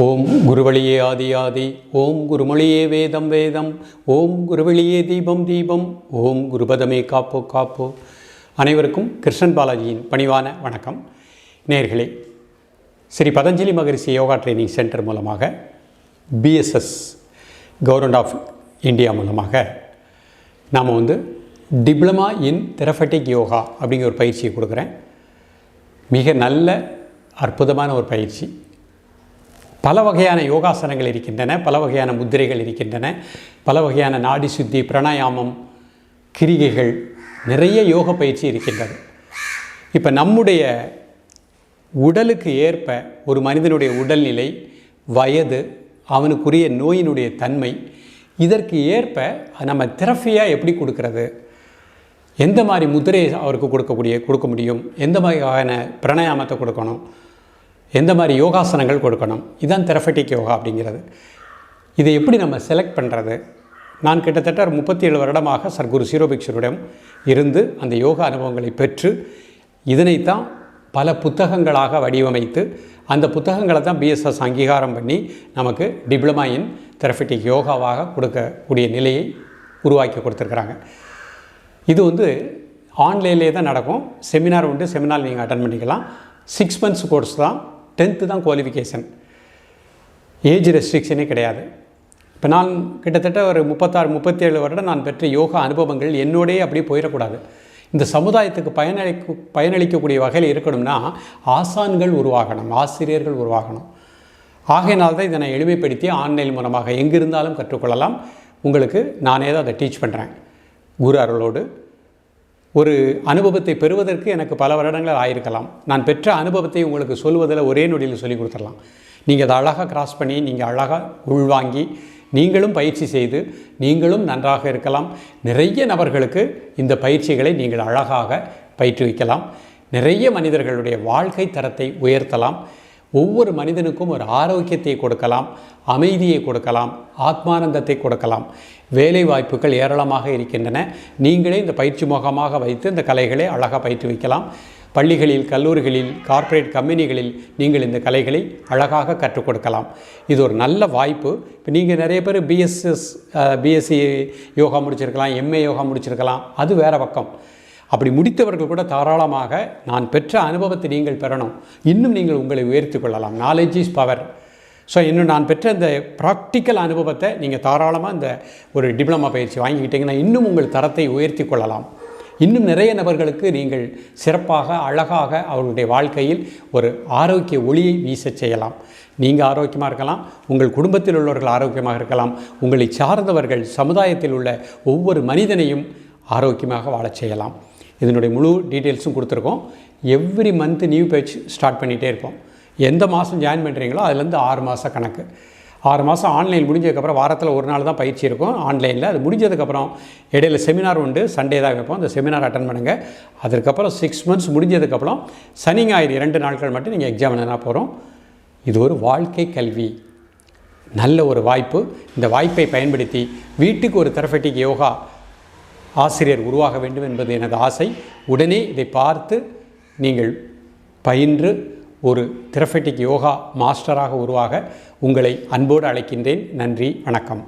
ஓம் குருவழியே ஆதி ஆதி ஓம் குருமொழியே வேதம் வேதம் ஓம் குருவழியே தீபம் தீபம் ஓம் குருபதமே காப்போ காப்போ. அனைவருக்கும் கிருஷ்ணன் பாலாஜியின் பணிவான வணக்கம். நேர்களே Sri Patanjali Maharishi yoga training centre மூலமாக பிஎஸ்எஸ் கவர்மெண்ட் ஆஃப் இந்தியா மூலமாக நாம் வந்து டிப்ளமா இன் தெரஃபட்டிக் யோகா அப்படிங்கிற ஒரு பயிற்சியை கொடுக்குறேன். மிக நல்ல அற்புதமான ஒரு பயிற்சி. பல வகையான யோகாசனங்கள் இருக்கின்றன பல வகையான முத்திரைகள் இருக்கின்றன பல வகையான நாடி சுத்தி பிராணாயாமம் கிரிகைகள் நிறைய யோக பயிற்சி இருக்கின்றது. இப்போ நம்முடைய உடலுக்கு ஏற்ப ஒரு மனிதனுடைய உடல்நிலை வயது அவனுக்குரிய நோயினுடைய தன்மை இதற்கு ஏற்ப நம்ம தெரப்பியாக எப்படி கொடுக்கறது? எந்த மாதிரி முதிரையை அவருக்கு கொடுக்கக்கூடிய கொடுக்க முடியும்? எந்த மாதிரியான பிராணாயாமத்தை கொடுக்கணும்? எந்த மாதிரி யோகாசனங்கள் கொடுக்கணும்? இதுதான் தெரஃபெட்டிக் யோகா அப்படிங்கிறது. இதை எப்படி நம்ம செலக்ட் பண்ணுறது நான் கிட்டத்தட்ட ஒரு முப்பத்தி ஏழு வருடமாக சர்க்குரு சீரோபிக்ஷரிடம் இருந்து அந்த யோகா அனுபவங்களை பெற்று இதனைத்தான் பல புத்தகங்களாக வடிவமைத்து அந்த புத்தகங்களை தான் பிஎஸ்எஸ் அங்கீகாரம் பண்ணி நமக்கு டிப்ளமா இன் தெரஃபெட்டிக் யோகாவாக கொடுக்கக்கூடிய நிலையை உருவாக்கி கொடுத்துருக்குறாங்க. இது வந்து ஆன்லைன்லேயே தான் நடக்கும். செமினார் உண்டு. செமினார் நீங்கள் அட்டன் பண்ணிக்கலாம். சிக்ஸ் மந்த்ஸ் கோர்ஸ் தான் டென்த்து தான் குவாலிஃபிகேஷன் ஏஜ் ரெஸ்ட்ரிக்ஷனே கிடையாது. இப்போ நான் கிட்டத்தட்ட ஒரு முப்பத்தாறு முப்பத்தேழு வருடம் நான் பெற்ற யோகா அனுபவங்கள் என்னோடையே அப்படியே போயிடக்கூடாது. இந்த சமுதாயத்துக்கு பயனளிக்க பயனளிக்கக்கூடிய வகையில் இருக்கணும்னா ஆசான்கள் உருவாகணும் ஆசிரியர்கள் உருவாகணும். ஆகையினால் தான் இதை நான் எளிமைப்படுத்தி ஆன்லைன் மூலமாக எங்கே இருந்தாலும் கற்றுக்கொள்ளலாம். உங்களுக்கு நானே தான் அதை டீச் பண்ணுறேன் குரு அருளோடு ஒரு அனுபவத்தை பெறுவதற்கு எனக்கு பல வருடங்கள் ஆயிருக்கலாம். நான் பெற்ற அனுபவத்தை உங்களுக்கு சொல்வதில் ஒரே நொடியில் சொல்லி கொடுத்துடலாம். நீங்கள் அதை அழகாக கிராஸ் பண்ணி நீங்கள் அழகாக உள்வாங்கி நீங்களும் பயிற்சி செய்து நீங்களும் நன்றாக இருக்கலாம். நிறைய நபர்களுக்கு இந்த பயிற்சிகளை நீங்கள் அழகாக பயிற்றுவிக்கலாம். நிறைய மனிதர்களுடைய வாழ்க்கை தரத்தை உயர்த்தலாம். ஒவ்வொரு மனிதனுக்கும் ஒரு ஆரோக்கியத்தை கொடுக்கலாம் அமைதியை கொடுக்கலாம் ஆத்மானந்தத்தை கொடுக்கலாம். வேலை வாய்ப்புகள் ஏராளமாக இருக்கின்றன. நீங்களே இந்த பயிற்சி முகமாக வைத்து இந்த கலைகளை அழகாக பயிற்றுவிக்கலாம் பள்ளிகளில் கல்லூரிகளில் கார்ப்பரேட் கம்பெனிகளில் நீங்கள் இந்த கலைகளை அழகாக கற்றுக் கொடுக்கலாம். இது ஒரு நல்ல வாய்ப்பு. இப்போ நீங்கள் நிறைய பேர் பிஎஸ்எஸ் பிஎஸ்சி யோகா முடிச்சிருக்கலாம் எம்ஏ யோகா முடிச்சிருக்கலாம். அது வேறு பக்கம். அப்படி முடித்தவர்கள் கூட தாராளமாக நான் பெற்ற அனுபவத்தை நீங்கள் பெறணும். இன்னும் நீங்கள் உங்களை உயர்த்தி கொள்ளலாம். நாலேஜ் இஸ் பவர் ஸோ இன்னும் நான் பெற்ற இந்த ப்ராக்டிக்கல் அனுபவத்தை நீங்கள் தாராளமாக இந்த ஒரு டிப்ளமா பயிற்சி வாங்கிக்கிட்டிங்கன்னா இன்னும் உங்கள் தரத்தை உயர்த்தி கொள்ளலாம். இன்னும் நிறைய நபர்களுக்கு நீங்கள் சிறப்பாக அழகாக அவர்களுடைய வாழ்க்கையில் ஒரு ஆரோக்கிய ஒளியை வீச செய்யலாம். நீங்கள் ஆரோக்கியமாக இருக்கலாம் உங்கள் குடும்பத்தில் உள்ளவர்கள் ஆரோக்கியமாக இருக்கலாம் உங்களை சார்ந்தவர்கள் சமுதாயத்தில் உள்ள ஒவ்வொரு மனிதனையும் ஆரோக்கியமாக வாழச் செய்யலாம். இதனுடைய முழு டீட்டெயில்ஸும் கொடுத்துருக்கோம். Every month new page start பண்ணிகிட்டே இருப்போம். எந்த மாதம் ஜாயின் பண்ணுறீங்களோ அதுலேருந்து ஆறு மாத கணக்கு. ஆறு மாதம் ஆன்லைன் முடிஞ்சதுக்கப்புறம் வாரத்தில் ஒரு நாள் தான் பயிற்சி இருக்கும். ஆன்லைனில் அது முடிஞ்சதுக்கப்புறம் இடையில செமினார் உண்டு. சண்டே தான் வைப்போம். அந்த செமினார் அட்டன் பண்ணுங்கள் அதுக்கப்புறம் சிக்ஸ் மந்த்ஸ் முடிஞ்சதுக்கப்புறம் சனி ஞாயிறு இரண்டு நாட்கள் மட்டும் நீங்கள் எக்ஸாம் எழுதினா போகிறோம் இது ஒரு வாழ்க்கை கல்வி. நல்ல ஒரு வாய்ப்பு. இந்த வாய்ப்பை பயன்படுத்தி வீட்டுக்கு ஒரு தெரபட்டிக் யோகா ஆசிரியர் உருவாக வேண்டும் என்பது எனது ஆசை. உடனே இதை பார்த்து நீங்கள் பயின்று ஒரு திரஃபெட்டிக் யோகா மாஸ்டராக உருவாக உங்களை அன்போடு அழைக்கின்றேன். நன்றி வணக்கம்.